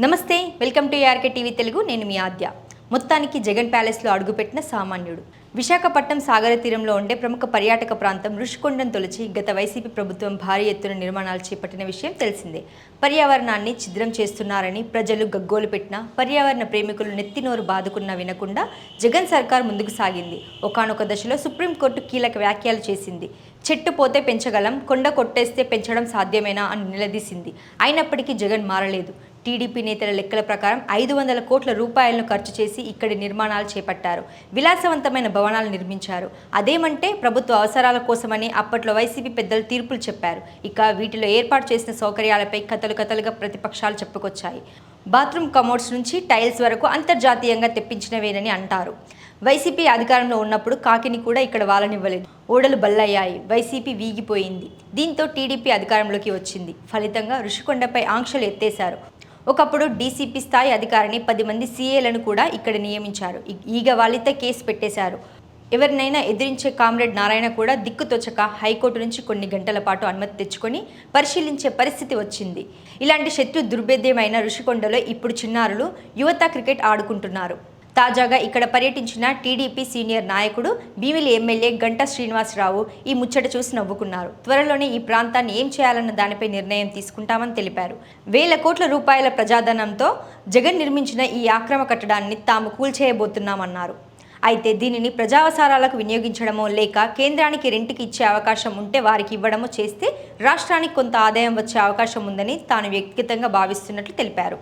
నమస్తే welcome to RK TV Telugu. నేను మీ ఆద్య. మొత్తానికి జగన్ ప్యాలెస్లో అడుగుపెట్టిన సామాన్యుడు. విశాఖపట్నం సాగర తీరంలో ఉండే ప్రముఖ పర్యాటక ప్రాంతం ఋషికొండను తొలిచి గత వైసీపీ ప్రభుత్వం భారీ ఎత్తున నిర్మాణాలు చేపట్టిన విషయం తెలిసిందే. పర్యావరణాన్ని ఛిద్రం చేస్తున్నారని ప్రజలు గగ్గోలు పెట్టినా పర్యావరణ ప్రేమికులు నెత్తినోరు బాదుకున్నా వినకుండా జగన్ సర్కార్ ముందుకు సాగింది. ఒకానొక దశలో సుప్రీంకోర్టు కీలక వ్యాఖ్యలు చేసింది. చెట్టు పోతే పెంచగలం కొండ కొట్టేస్తే పెంచడం సాధ్యమేనా అని నిలదీసింది. అయినప్పటికీ జగన్ మారలేదు. టీడీపీ నేతల లెక్కల ప్రకారం ఐదు వందల కోట్ల రూపాయలను ఖర్చు చేసి ఇక్కడి నిర్మాణాలు చేపట్టారు. విలాసవంతమైన భవనాలు నిర్మించారు. అదేమంటే ప్రభుత్వ అవసరాల కోసమని అప్పట్లో వైసీపీ పెద్దలు తీర్పులు చెప్పారు. ఇక వీటిలో ఏర్పాటు చేసిన సౌకర్యాలపై కథలు కథలుగా ప్రతిపక్షాలు చెప్పుకొచ్చాయి. బాత్రూమ్ కమోడ్స్ నుంచి టైల్స్ వరకు అంతర్జాతీయంగా తెప్పించినవేనని అంటారు. వైసీపీ అధికారంలో ఉన్నప్పుడు కాకిని కూడా ఇక్కడ వాలనివ్వలేదు. ఓడలు బల్లయ్యాయి. వైసీపీ వీగిపోయింది. దీంతో టీడీపీ అధికారంలోకి వచ్చింది. ఫలితంగా ఋషికొండపై ఆంక్షలు ఎత్తేశారు. ఒకప్పుడు డీసీపీ స్థాయి అధికారిని పది మంది సీఏలను కూడా ఇక్కడ నియమించారు. ఈగ వాళ్ళితే కేసు పెట్టేశారు. ఎవరినైనా ఎదిరించే కామ్రేడ్ నారాయణ కూడా దిక్కుతోచక హైకోర్టు నుంచి కొన్ని గంటల పాటు అనుమతి తెచ్చుకొని పరిశీలించే పరిస్థితి వచ్చింది. ఇలాంటి శత్రు దుర్భేద్యమైన ఋషికొండలో ఇప్పుడు చిన్నారులు యువత క్రికెట్ ఆడుకుంటున్నారు. తాజాగా ఇక్కడ పర్యటించిన టీడీపీ సీనియర్ నాయకుడు భీమిలి ఎమ్మెల్యే గంటా శ్రీనివాసరావు ఈ ముచ్చట చూసి నవ్వుకున్నారు. త్వరలోనే ఈ ప్రాంతాన్ని ఏం చేయాలన్న దానిపై నిర్ణయం తీసుకుంటామని తెలిపారు. వేల కోట్ల రూపాయల ప్రజాధనంతో జగన్ నిర్మించిన ఈ ఆక్రమ కట్టడాన్ని తాము కూల్చేయబోతున్నామన్నారు. అయితే దీనిని ప్రజావసరాలకు వినియోగించడమో లేక కేంద్రానికి రెంట్కి ఇచ్చే అవకాశం ఉంటే వారికి ఇవ్వడమో చేస్తే రాష్ట్రానికి కొంత ఆదాయం వచ్చే అవకాశం ఉందని తాను వ్యక్తిగతంగా భావిస్తున్నట్లు తెలిపారు.